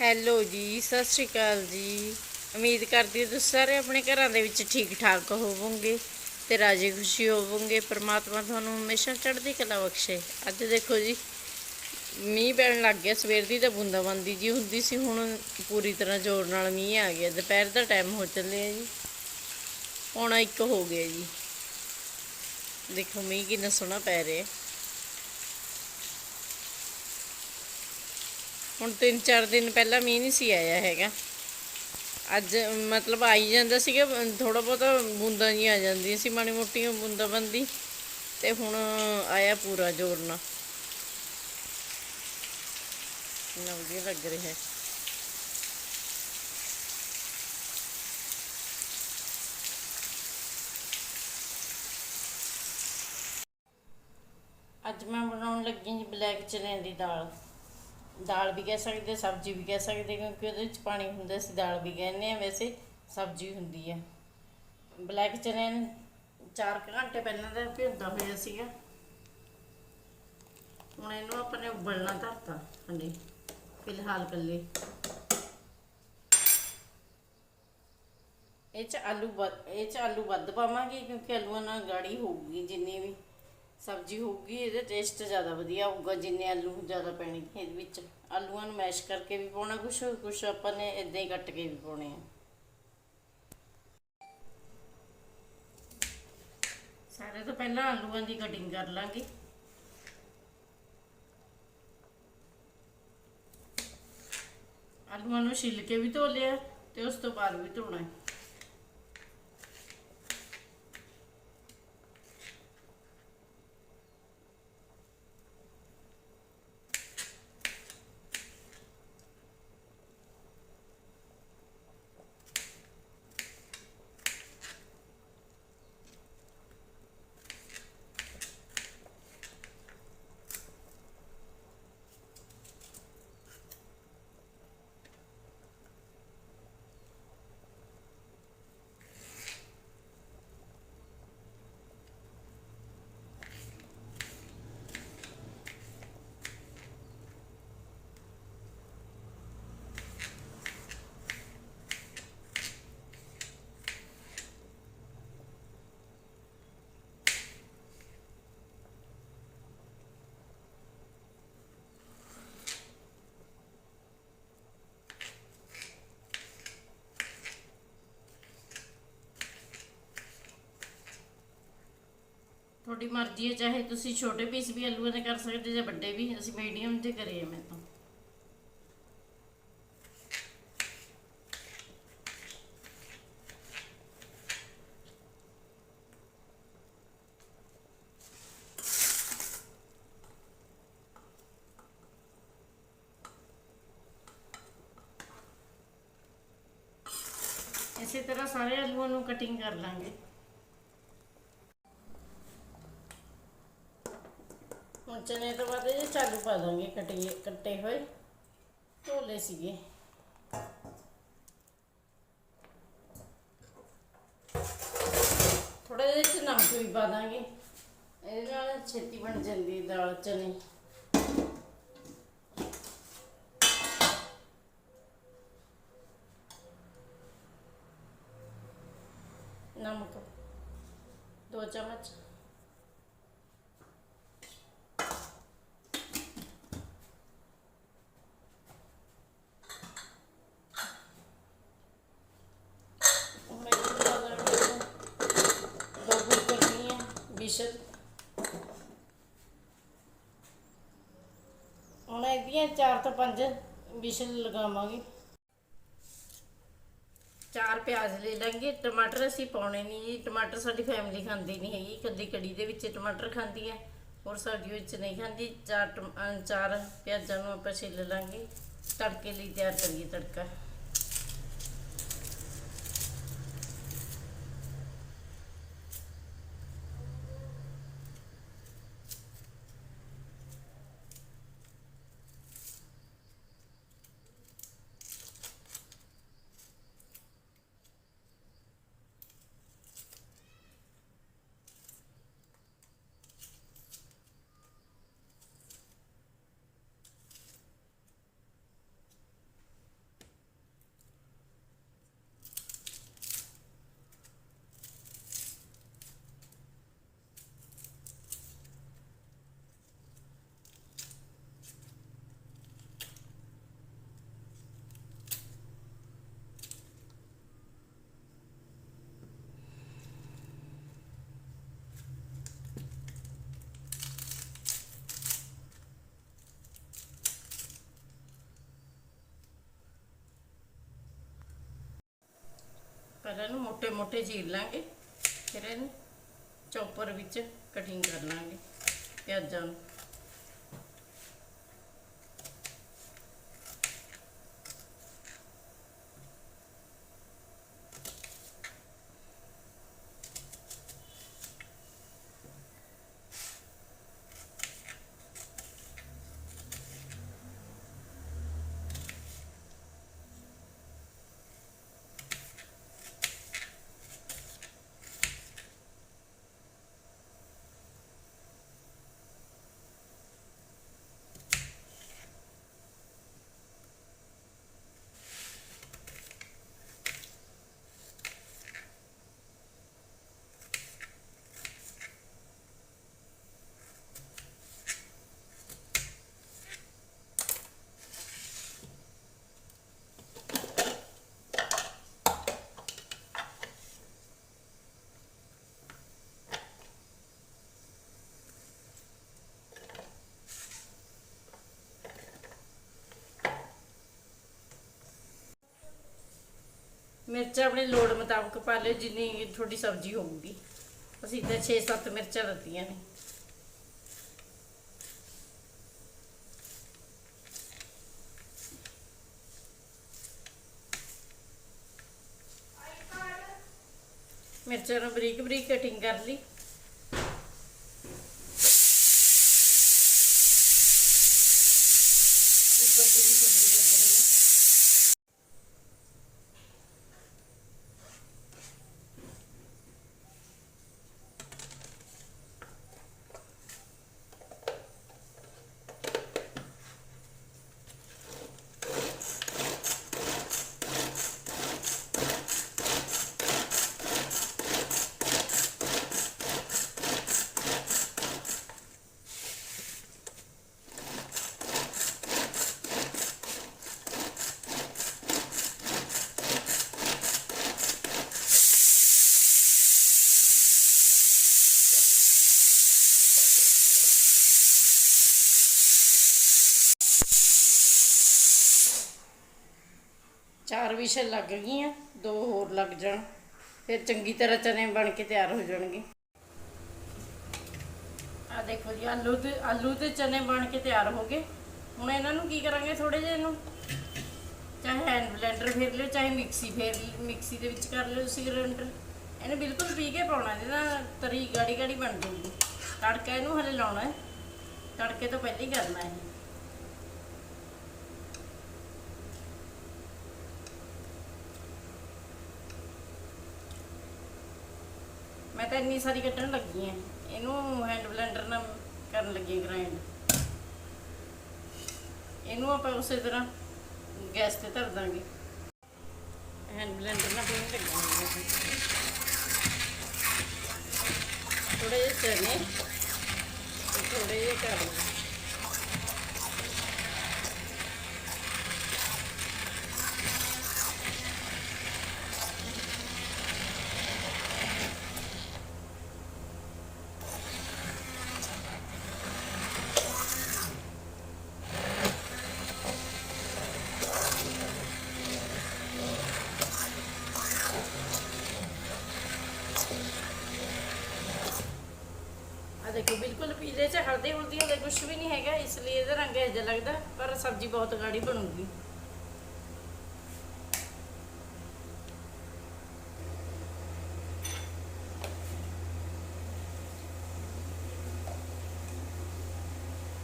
Hello ਜੀ, ਸਤਿ ਸ਼੍ਰੀ ਅਕਾਲ ਜੀ। ਉਮੀਦ ਕਰਦੀ ਹਾਂ ਤੁਸੀਂ ਸਾਰੇ ਆਪਣੇ ਘਰਾਂ ਦੇ ਵਿੱਚ ਠੀਕ ਠਾਕ ਹੋਵੋਗੇ ਤੇ ਰਾਜੀ ਖੁਸ਼ੀ ਹੋਵੋਗੇ। ਪ੍ਰਮਾਤਮਾ ਤੁਹਾਨੂੰ ਹਮੇਸ਼ਾ ਚੜ੍ਹਦੀ ਕਲਾ ਬਖਸ਼ੇ। ਅੱਜ ਦੇਖੋ ਜੀ, ਮੀਂਹ ਪੈਣ ਲੱਗ ਗਿਆ। ਸਵੇਰ ਦੀ ਤਾਂ ਬੂੰਦਾਬਾਂਦੀ ਜੀ ਹੁੰਦੀ ਸੀ, ਹੁਣ ਪੂਰੀ ਤਰ੍ਹਾਂ ਜ਼ੋਰ ਨਾਲ ਮੀਂਹ ਆ ਗਿਆ। ਦੁਪਹਿਰ ਦਾ ਟਾਈਮ ਹੋ ਚੱਲਿਆ ਜੀ। ਪੌਣਾ ਇੱਕ ਹੋ ਗਿਆ ਜੀ। ਦੇਖੋ, ਮੀਂਹ ਕਿੰਨਾ ਸੋਹਣਾ ਪੈ ਰਿਹਾ। ਹੁਣ 3-4 ਦਿਨ ਪਹਿਲਾਂ ਮੀਂਹ ਨਹੀਂ ਸੀ ਆਇਆ ਹੈਗਾ। ਅੱਜ ਮਤਲਬ ਆਈ ਜਾਂਦਾ ਸੀਗਾ ਥੋੜਾ ਬਹੁਤਾ ਬੂੰਦਾਂ ਜੀ ਆ ਜਾਂਦੀਆਂ ਸੀ, ਮਾੜੀ ਮੋਟੀਆਂ ਬੂੰਦਾਂ ਬੰਦੀ, ਤੇ ਹੁਣ ਆਇਆ ਪੂਰਾ ਜ਼ੋਰ ਨਾਲ। ਕਿੰਨਾ ਵਧੀਆ ਲੱਗ ਰਿਹਾ। ਹੈ ਅੱਜ ਮੈਂ ਬਣਾਉਣ ਲੱਗੀ ਜੀ ਬਲੈਕ ਚਨਿਆਂ ਦੀ ਦਾਲ। ਦਾਲ ਵੀ ਕਹਿ ਸਕਦੇ, ਸਬਜ਼ੀ ਵੀ ਕਹਿ ਸਕਦੇ ਕਿਉਂਕਿ ਉਹਦੇ ਵਿੱਚ ਪਾਣੀ ਹੁੰਦਾ ਸੀ ਦਾਲ ਵੀ ਕਹਿੰਦੇ ਆ ਵੈਸੇ ਸਬਜ਼ੀ ਹੁੰਦੀ ਹੈ। ਬਲੈਕ ਚਨੇ ਨੂੰ 4 ਘੰਟੇ ਪਹਿਲਾਂ ਦਾ ਭਿਉਂਦਾ ਹੋਇਆ ਸੀਗਾ। ਹੁਣ ਇਹਨੂੰ ਆਪਾਂ ਨੇ ਉਬਲਣਾ ਧਰਤਾ ਹਾਂਜੀ ਫਿਲਹਾਲ ਕੱਲੇ ਇਹ ਚ ਆਲੂ ਵੱਧ- ਇਹ ਚ ਆਲੂ ਵੱਧ ਪਾਵਾਂਗੇ ਕਿਉਂਕਿ ਆਲੂਆਂ ਨਾਲ ਗਾੜੀ ਹੋਊਗੀ ਜਿੰਨੀ ਵੀ। ਸਬਜ਼ੀ ਹੋਊਗੀ, ਇਹਦਾ ਟੇਸਟ ਜ਼ਿਆਦਾ ਵਧੀਆ ਆਊਗਾ ਜਿੰਨੇ ਆਲੂ ਜ਼ਿਆਦਾ ਪੈਣਗੇ ਇਹਦੇ ਵਿੱਚ। ਆਲੂਆਂ ਨੂੰ ਮੈਸ਼ ਕਰਕੇ ਵੀ ਪਾਉਣਾ, ਕੁਛ ਕੁਛ ਆਪਾਂ ਨੇ ਇਦਾਂ ਹੀ ਕੱਟ ਕੇ ਵੀ ਪਾਉਣੇ ਆ। ਸਾਰੇ ਤੋਂ ਪਹਿਲਾਂ ਆਲੂਆਂ ਦੀ ਕਟਿੰਗ ਕਰ ਲਾਂਗੇ। ਆਲੂਆਂ ਨੂੰ ਛਿੱਲ ਕੇ ਵੀ ਧੋ ਲਿਆ, ਤੇ ਉਸ ਤੋਂ ਬਾਅਦ ਵੀ ਧੋਣਾ ਹੈ। ਤੁਹਾਡੀ ਮਰਜ਼ੀ ਹੈ, ਚਾਹੇ ਤੁਸੀਂ ਛੋਟੇ ਪੀਸ ਵੀ ਆਲੂਆਂ ਦੇ ਕਰ ਸਕਦੇ ਜਾਂ ਵੱਡੇ ਵੀ, ਅਸੀਂ ਮੀਡੀਅਮ ਦੇ ਕਰੀਏ ਆ ਮੈਂ ਤਾਂ ਇਸੇ ਤਰ੍ਹਾਂ ਸਾਰੇ ਆਲੂਆਂ ਨੂੰ ਕਟਿੰਗ ਕਰ ਲਾਂਗੇ ਹੁਣ ਚਨੇ ਤੋਂ ਬਾਅਦ ਇਹ ਚਾਲੂ ਪਾ ਦਾਂਗੇ ਕਟੇ ਕੱਟੇ ਹੋਏ। ਢੋਲੇ ਸੀਗੇ। ਥੋੜਾ ਜਿਹਾ ਨਮਕ ਵੀ ਪਾ ਦਾਂਗੇ। ਇਹਦੇ ਨਾਲ ਛੇਤੀ ਬਣ ਜਾਂਦੀ ਦਾਲ, ਚਨੇ ਨਮਕ ਦੋ ਚਮਚ ਹੁਣ ਇਹਨੂੰ ਪਾ ਦਾਂਗੇ ਦੋ ਗੁੜ ਕਰਨੀ ਹੈ ਵਿਸ਼ਲ ਹੁਣ ਇਹਦੀਆਂ ਚਾਰ ਤੋਂ ਪੰਜ ਵਿਸ਼ਲ ਲਗਾਵਾਂਗੇ। ਚਾਰ ਪਿਆਜ਼ ਲੈ ਲਾਂਗੇ। ਟਮਾਟਰ ਅਸੀਂ ਪਾਉਣੇ ਨਹੀਂ ਜੀ। ਟਮਾਟਰ ਸਾਡੀ ਫੈਮਿਲੀ ਖਾਂਦੀ ਨਹੀਂ ਹੈਗੀ। ਕਦੀ ਕੜੀ ਦੇ ਵਿੱਚ ਟਮਾਟਰ ਖਾਂਦੀ ਹੈ, ਹੋਰ ਸਬਜ਼ੀ ਵਿੱਚ ਨਹੀਂ ਖਾਂਦੀ। ਚਾਰ ਟਮ- ਚਾਰ ਪਿਆਜ਼ਾਂ ਨੂੰ ਆਪਾਂ ਛਿੱਲ ਲਾਂਗੇ। ਤੜਕੇ ਲਈ ਤਿਆਰ ਕਰੀਏ ਤੜਕਾ। ਇਹਨਾਂ ਨੂੰ ਮੋٹے-ਮੋٹے ਚੀਰ ਲਾਂਗੇ। ਫਿਰ ਇਹਨੂੰ ਚੌਪਰ ਵਿੱਚ ਕਟਿੰਗ ਕਰ ਲਾਂਗੇ। ਪਿਆਜ਼ਾਂ ਨੂੰ। ਮਿਰਚਾਂ ਆਪਣੀ ਲੋੜ ਮੁਤਾਬਕ ਪਾ ਲਿਓ, ਜਿੰਨੀ ਤੁਹਾਡੀ ਸਬਜ਼ੀ ਹੋਊਗੀ। ਅਸੀਂ ਤਾਂ 6-7 ਮਿਰਚਾਂ ਦਿੱਤੀਆਂ ਨੇ। ਮਿਰਚਾਂ ਨੂੰ ਬਰੀਕ ਬਰੀਕ ਕਟਿੰਗ ਕਰ ਲਈ ਉੱਪਰ ਦੀ ਵੀ ਸਬਜ਼ੀ ਲੱਗ ਰਹੀ ਹੈ ਚਾਰ ਲੱਗ ਗਈਆਂ, ਦੋ ਹੋਰ ਲੱਗ ਜਾਣ। ਫਿਰ ਚੰਗੀ ਤਰ੍ਹਾਂ ਚਨੇ ਬਣ ਕੇ ਤਿਆਰ ਹੋ ਜਾਣਗੇ। ਆ ਦੇਖੋ ਜੀ, ਆਲੂ ਤੇ ਆਲੂ ਤੇ ਚਨੇ ਬਣ ਕੇ ਤਿਆਰ ਹੋ ਗਏ। ਹੁਣ ਇਹਨਾਂ ਨੂੰ ਕੀ ਕਰਾਂਗੇ ਥੋੜੇ ਜਿਹੇ ਨੂੰ ਚਾਹੇ ਹੈਂਡ ਬਲੈਂਡਰ ਫੇਰ ਲਿਓ, ਚਾਹੇ ਮਿਕਸੀ ਫੇਰ ਮਿਕਸੀ ਦੇ ਵਿੱਚ ਕਰ ਲਿਓ ਤੁਸੀਂ ਗ੍ਰਾਈਂਡਰ ਇਹਨੂੰ ਬਿਲਕੁਲ ਪੀ ਕੇ ਪਾਉਣਾ ਇਹਦੇ ਤਰੀ ਗਾੜੀ ਗਾੜੀ ਬਣ ਜਾਊਗੀ। ਤੜਕਾ ਇਹਨੂੰ ਹਲੇ ਲਾਉਣਾ ਹੈ। ਤੜਕੇ ਤੋਂ ਪਹਿਲਾਂ ਹੀ ਕਰਨਾ ਹੈ। ਇੰਨੀ ਸਾਰੀ ਕੱਟਣ ਲੱਗੀ ਐ ਇਹਨੂੰ ਹੈਂਡ ਬਲੈਂਡਰ ਨਾਲ ਕਰਨ ਲੱਗੀ ਗ੍ਰਾਈਂਡ ਇਹਨੂੰ ਆਪਾਂ ਉਸੇ ਤਰ੍ਹਾਂ ਗੈਸ ਤੇ ਧਰ ਦਾਂਗੇ। ਹੈਂਡ ਬਲੈਂਡਰ ਨਾਲ ਪੀਣ ਲੱਗਾਂਗੇ ਥੋੜੇ ਜਿਹੇ ਚਨੇ ਥੋੜੇ ਜਿਹੇ ਕਾਜੂ ਪੀਲੇ ਚ ਹਲਦੀ ਕੁਝ ਵੀ ਨਹੀਂ ਹੈਗਾ, ਇਸ ਲਈ ਇਹਦਾ ਰੰਗ ਇਹੋ ਜਿਹਾ ਲੱਗਦਾ, ਪਰ ਸਬਜ਼ੀ ਬਹੁਤ ਗਾੜੀ ਬਣੂਗੀ।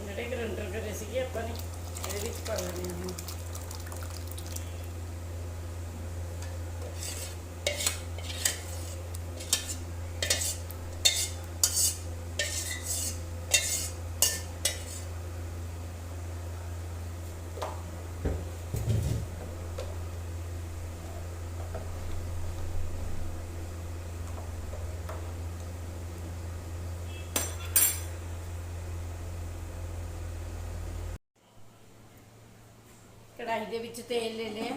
ਜਿਹੜੇ ਗਰੰਡਰ ਕਰੇ ਸੀਗੇ ਆਪਾਂ ਨੇ, ਇਹਦੇ ਵਿੱਚ ਪਾ ਲੈਣੇ ਹਾਂ। ਕੜਾਹੀ ਦੇ ਵਿੱਚ ਤੇਲ ਲੈ ਲਿਆ।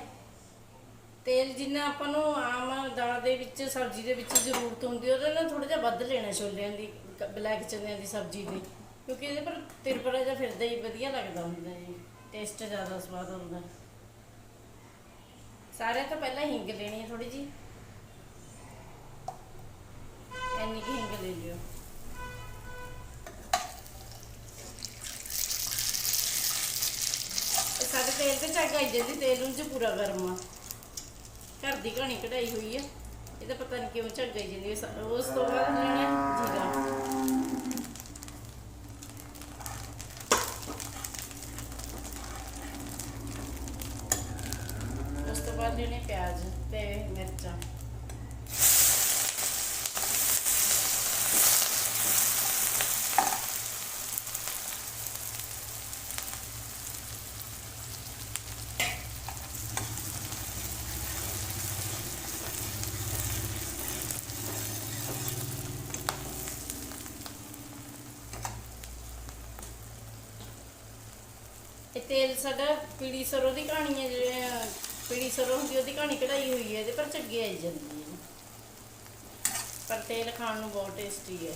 ਤੇਲ ਜਿੰਨਾ ਆਪਾਂ ਨੂੰ ਆਮ ਦਾਲ ਦੇ ਵਿੱਚ, ਸਬਜ਼ੀ ਦੇ ਵਿੱਚ ਜ਼ਰੂਰਤ ਹੁੰਦੀ ਉਹਦੇ ਨਾਲ ਥੋੜਾ ਜਿਹਾ ਵੱਧ ਲੈਣਾ ਛੋਲਿਆਂ ਦੀ, ਬਲੈਕ ਚਨਿਆਂ ਦੀ ਸਬਜ਼ੀ ਦੀ। ਕਿਉਂਕਿ ਇਹਦੇ ਪਰ ਤਿਰਪੜਾ ਜਿਹਾ ਫਿਰਦਾ ਹੀ, ਵਧੀਆ ਲੱਗਦਾ ਹੁੰਦਾ ਜੀ। ਟੇਸਟ ਜ਼ਿਆਦਾ ਸਵਾਦ ਹੁੰਦਾ ਸਾਰਿਆਂ ਤੋਂ ਪਹਿਲਾਂ ਹਿੰਗ ਲੈਣੀ ਹੈ ਥੋੜੀ ਜੀ ਇੰਨੀ ਕੁ ਹਿੰਗ ਲੈ ਲਿਓ। ਸਾਡੇ ਤੇਲ ਤੇ ਝੱਗ ਆਈ ਜਾਂਦੀ, ਤੇਲ ਨੂੰ ਪੂਰਾ ਗਰਮ ਆ। ਘਰ ਦੀ ਘਣੀ ਕਢਾਈ ਹੋਈ ਆ। ਇਹ ਤਾਂ ਪਤਾ ਨਹੀਂ ਕਿਉਂ ਝੱਗ ਆਈ ਜਾਂਦੀ ਉਸ ਤੋਂ ਬਾਅਦ ਲੈਣੀ ਜੀਰਾ ਉਸ ਤੋਂ ਬਾਅਦ ਲੈਣੇ ਪਿਆਜ਼ ਤੇ ਮਿਰਚਾਂ ਇਹ ਤੇਲ ਸਾਡਾ ਪੀੜੀ ਸਰੋਂ ਦੀ ਕਹਾਣੀ ਹੈ, ਜਿਹੜੇ ਪੀੜੀ ਸਰੋਂ ਹੁੰਦੀ ਉਹਦੀ ਕਹਾਣੀ ਕਢਾਈ ਹੋਈ ਹੈ ਇਹਦੇ ਪਰ ਝੱਗੇ ਆਈ ਜਾਂਦੀ ਹੈ। ਪਰ ਤੇਲ ਖਾਣ ਨੂੰ ਬਹੁਤ ਟੇਸਟੀ ਹੈ।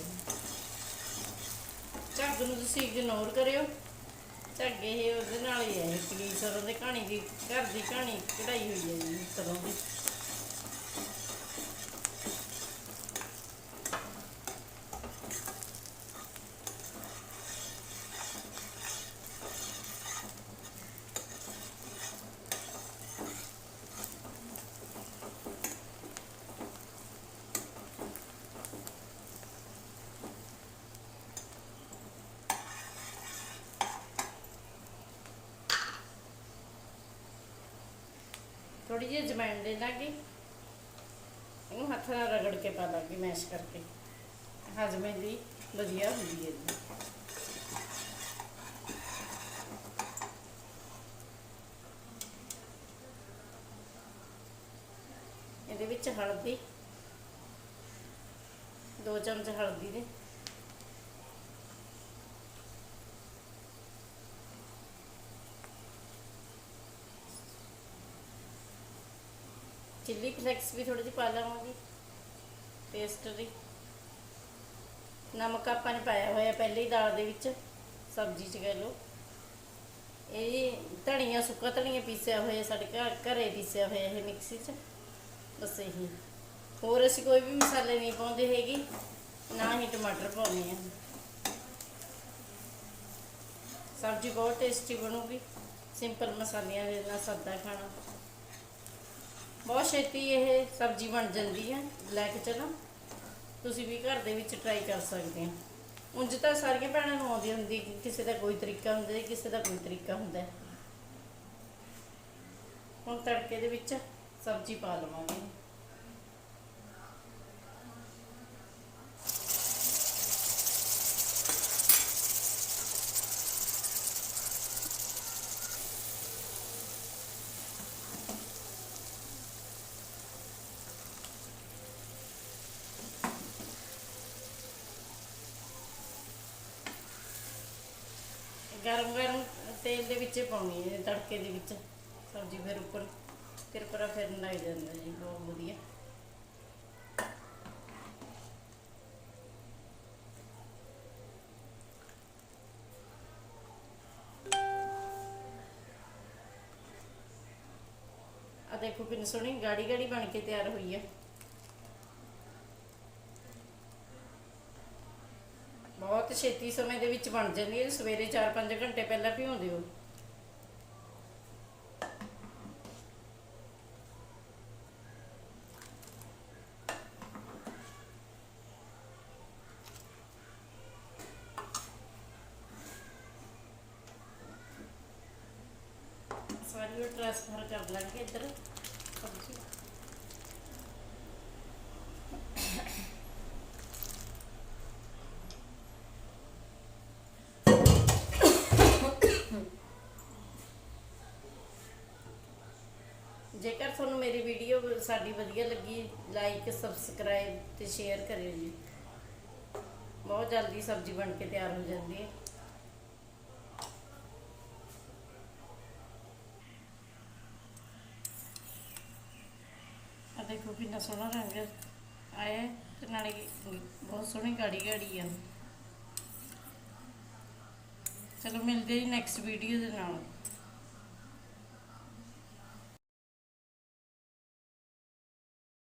ਝੱਗ ਨੂੰ ਤੁਸੀਂ ਇਗਨੋਰ ਕਰਿਓ। ਝੱਗ ਇਹ ਉਹਦੇ ਨਾਲ ਹੀ ਹੈ ਪੀੜੀ ਸਰੋਂ ਦੀ ਕਹਾਣੀ ਦੀ, ਘਰ ਦੀ ਕਹਾਣੀ ਕਢਾਈ ਹੋਈ ਹੈ ਜੀ, ਸਰੋਂ ਦੀ। ਥੋੜੀ ਜਿਹੀ ਜਮੈਣ ਦੇ ਦਾਂਗੇ ਇਹਨੂੰ ਹੱਥ ਨਾਲ ਰਗੜ ਕੇ ਪਾ ਦਾਂਗੇ ਮੈਸ਼ ਕਰਕੇ। ਹਜਮੇ ਦੀ ਵਧੀਆ ਹੁੰਦੀ ਹੈ ਜੀ ਇਹਦੇ ਵਿੱਚ ਹਲਦੀ, ਦੋ ਚਮਚ ਹਲਦੀ ਦੇ। ਚਿੱਲੀ ਫਲੈਕਸ ਵੀ ਥੋੜੀ ਜਿਹੀ ਪਾ ਲਵਾਂਗੀ ਟੇਸਟ ਦੀ। ਨਮਕ ਆਪਾਂ ਨੇ ਪਾਇਆ ਹੋਇਆ ਪਹਿਲੀ ਦਾਲ ਦੇ ਵਿੱਚ, ਸਬਜ਼ੀ ਚ ਕਹਿ ਲਓ। ਇਹ ਧਨੀਆ, ਸੁੱਕਾ ਧਨੀਆ ਪੀਸਿਆ ਹੋਇਆ ਸਾਡੇ ਘਰ, ਘਰੇ ਪੀਸਿਆ ਹੋਇਆ ਇਹ ਮਿਕਸੀ 'ਚ। ਬਸ ਇਹੀ। ਹੋਰ ਅਸੀਂ ਕੋਈ ਵੀ ਮਸਾਲੇ ਨਹੀਂ ਪਾਉਂਦੇ ਹੈਗੇ, ਨਾ ਹੀ ਟਮਾਟਰ ਪਾਉਂਦੇ ਆ ਸਬਜ਼ੀ ਬਹੁਤ ਟੇਸਟੀ ਬਣੂਗੀ। ਸਿੰਪਲ ਮਸਾਲਿਆਂ ਦੇ ਨਾਲ ਸਾਦਾ ਖਾਣਾ। ਬਹੁਤ ਛੇਤੀ ਇਹ ਸਬਜ਼ੀ ਬਣ ਜਾਂਦੀ ਹੈ ਲੈ ਕੇ ਚਲੋ। ਤੁਸੀਂ ਵੀ ਘਰ ਦੇ ਵਿੱਚ ਟਰਾਈ ਕਰ ਸਕਦੇ ਹੋ ਉਂਝ ਤਾਂ ਸਾਰੀਆਂ ਭੈਣਾਂ ਨੂੰ ਆਉਂਦੀ ਹੁੰਦੀ ਕਿਸੇ ਦਾ ਕੋਈ ਤਰੀਕਾ ਹੁੰਦਾ ਕਿਸੇ ਦਾ ਕੋਈ ਤਰੀਕਾ ਹੁੰਦਾ ਹੁਣ ਤੜਕੇ ਦੇ ਵਿੱਚ ਸਬਜ਼ੀ ਪਾ ਲਵਾਂਗੇ ਗਰਮ ਗਰਮ ਤੇਲ ਦੇ ਵਿੱਚ ਪਾਉਣੀ ਹੈ, ਤੜਕੇ ਦੇ ਵਿੱਚ ਸਬਜ਼ੀ ਫਿਰ ਉੱਪਰ। ਕਿਰਪਰਾ ਫਿਰਨ ਲੱਗ ਜਾਂਦਾ ਜੀ, ਬਹੁਤ ਵਧੀਆ। ਆ ਦੇਖੋ ਕਿੰਨੀ ਸੋਹਣੀ ਗਾੜੀ ਗਾੜੀ ਬਣ ਕੇ ਤਿਆਰ ਹੋਈ ਹੈ ਬਹੁਤ ਛੇਤੀ ਸਮੇਂ ਦੇ ਵਿੱਚ ਬਣ ਜਾਂਦੀ ਹੈ, ਸਵੇਰੇ 4-5 ਘੰਟੇ ਪਹਿਲਾਂ ਭਿਉਂ ਹੋ ਸਾਰੀ ਉਹ ਟ੍ਰਾਂਸਫਰ ਕਰ ਲਾਂਗੇ ਇੱਧਰ। ਸਬਜ਼ੀ ਜੇਕਰ ਤੁਹਾਨੂੰ ਮੇਰੀ ਵੀਡੀਓ ਸਾਡੀ ਵਧੀਆ ਲੱਗੀ ਲਾਈਕ ਸਬਸਕ੍ਰਾਈਬ ਤੇ ਸ਼ੇਅਰ ਕਰਿਓ ਜੀ। ਬਹੁਤ ਜਲਦੀ ਸਬਜ਼ੀ ਬਣ ਕੇ ਤਿਆਰ ਹੋ ਜਾਂਦੀ ਹੈ। ਆ ਕਿੰਨਾ ਸੋਹਣਾ ਰੰਗ ਆਇਆ ਤੇ ਨਾਲੇ ਬਹੁਤ ਸੋਹਣੀ ਗਾੜੀ ਗਾੜੀ ਆ। ਚਲੋ ਮਿਲਦੇ ਜੀ ਨੈਕਸਟ ਵੀਡੀਓ ਦੇ ਨਾਲ।